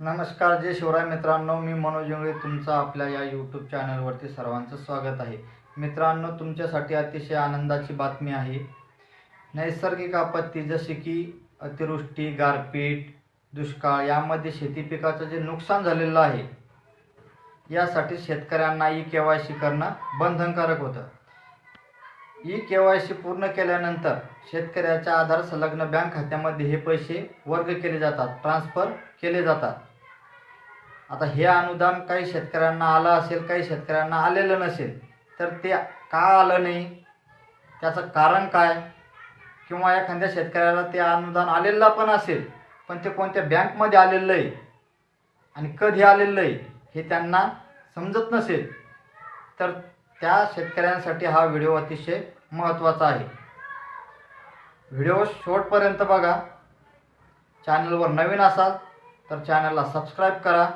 नमस्कार जय शिवराय मित्रांनो मी मनोज इंगळे तुमचं आपल्या या यूट्यूब चॅनलवरती सर्वांचं स्वागत आहे. मित्रांनो तुमच्यासाठी अतिशय आनंदाची बातमी आहे. नैसर्गिक आपत्ती जसे की अतिवृष्टी गारपीट दुष्काळ यामध्ये शेती पिकाचं जे नुकसान झालेलं आहे यासाठी शेतकऱ्यांना ई के वाय सी करणं बंधनकारक होतं. ई के वाय सी पूर्ण केल्यानंतर शेतकऱ्याच्या आधार संलग्न बँक खात्यामध्ये हे पैसे वर्ग केले जातात ट्रान्सफर केले जातात. आता हे अनुदान काही शेतकऱ्यांना आलं असेल काही शेतकऱ्यांना आलेलं नसेल तर ते का आलं नाही? त्याचं कारण काय? किंवा एखाद्या शेतकऱ्याला ते अनुदान आलेलं पण असेल पण ते कोणत्या बँकमध्ये आलेलं आहे आणि कधी आलेलं आहे हे त्यांना समजत नसेल तर त्या शेतकऱ्यांसाठी हा व्हिडिओ अतिशय महत्त्वाचा आहे. व्हिडिओ शेवटपर्यंत बघा. चॅनलवर नवीन असाल तर चॅनलला सबस्क्राईब करा.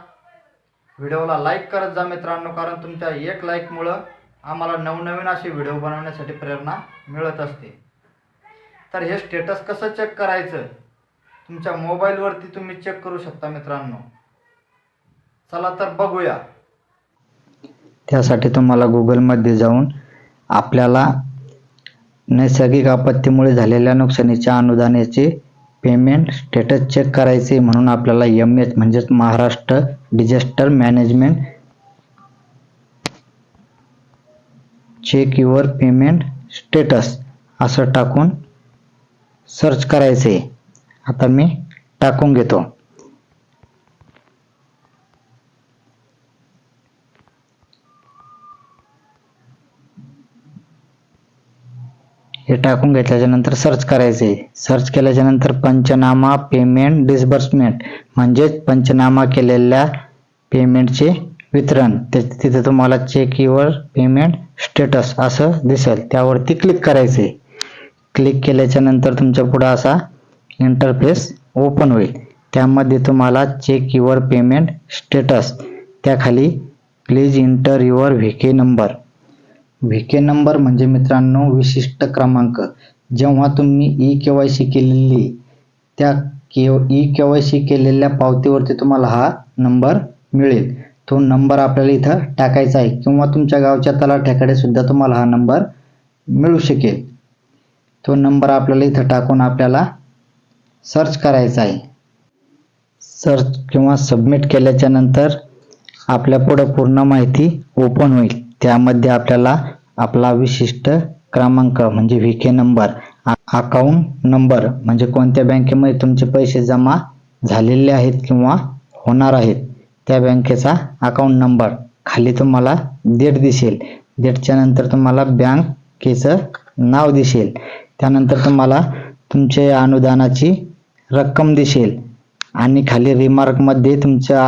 व्हिडिओला लाईक करत जा मित्रांनो कारण तुमच्या एक लाईकमुळं आम्हाला नवनवीन असे व्हिडिओ बनवण्यासाठी प्रेरणा मिळत असते. तर हे स्टेटस कसं चेक करायचं? तुमच्या मोबाईलवरती तुम्ही चेक करू शकता मित्रांनो. चला तर बघूया. त्यासाठी तुम्हाला गुगलमध्ये जाऊन आपल्याला नैसर्गिक आपत्तीमुळे झालेल्या नुकसानीच्या अनुदानाचे पेमेंट स्टेटस चेक करायचे म्हणून आपल्याला एम एच म्हणजेच Maharashtra disaster management check your payment status असं टाकून सर्च करायचे. आता मी टाकून घेतो. हे टाकून घेतल्याच्या नंतर सर्च करायचे. सर्च केल्याच्यानंतर पंचनामा पेमेंट डिस्बर्समेंट म्हणजेच पंचनामा केलेल्या पेमेंटचे वितरण. ते तिथे तुम्हाला चेक युअर पेमेंट स्टेटस असं दिसेल. त्यावरती क्लिक करायचे. क्लिक केल्याच्यानंतर तुमच्या पुढं असा इंटरफेस ओपन होईल. त्यामध्ये तुम्हाला चेक युअर पेमेंट स्टेटस त्याखाली please enter your VK number VK number म्हणजे मित्रांनो विशिष्ट क्रमांक. जेव्हा तुम्ही ई के वाय सी केलेली त्या K E K Y C केलेल्या पावतीवरती तुम्हाला हा नंबर मिळेल. तो नंबर आपल्याला इथं टाकायचा आहे. किंवा तुमच्या गावच्या तलाठ्याकडे सुद्धा तुम्हाला हा नंबर मिळू शकेल. तो नंबर आपल्याला इथं टाकून आपल्याला सर्च करायचा आहे. सर्च किंवा सबमिट केल्याच्यानंतर आपल्या पुढं पूर्ण माहिती ओपन होईल. त्यामध्ये आपल्याला आपला विशिष्ट क्रमांक म्हणजे व्हीके नंबर अकाउंट नंबर म्हणजे कोणत्या बँकेमध्ये तुमचे पैसे जमा झालेले आहेत किंवा होणार आहेत त्या बँकेचा अकाउंट नंबर खाली तुम्हाला डेट दिसेल. डेटच्या नंतर तुम्हाला बँकेचं नाव दिसेल. त्यानंतर तुम्हाला तुमचे अनुदानाची रक्कम दिसेल. आणि खाली रिमार्कमध्ये तुमच्या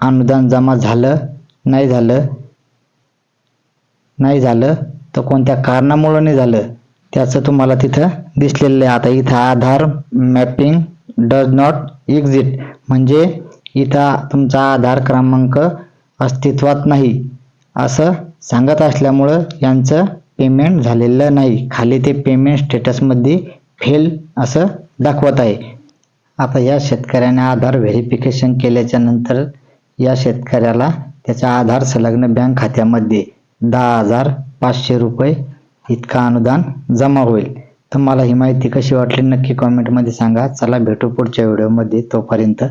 अनुदान जमा झालं नाही झालं नाही झालं तर कोणत्या कारणामुळं नाही झालं? त्याचं तुम्हाला तिथं दिसलेलं आहे. आता इथं Aadhaar mapping does not exist. म्हणजे इथं तुमचा आधार क्रमांक अस्तित्वात नाही. असं सांगत असल्यामुळं यांचं पेमेंट झालेलं नाही. खाली ते पेमेंट स्टेटसमध्ये फेल असं दाखवत आहे. आता या शेतकऱ्याने आधार व्हेरिफिकेशन केल्याच्यानंतर या शेतकऱ्याला त्याच्या आधार संलग्न बँक खात्यामध्ये दहा हजार पाचशे रुपये इतका अनुदान जमा होईल. तर मला ही माहिती कशी वाटली नक्की कॉमेंटमध्ये सांगा. चला भेटू पुढच्या व्हिडिओमध्ये तोपर्यंत.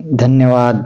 धन्यवाद.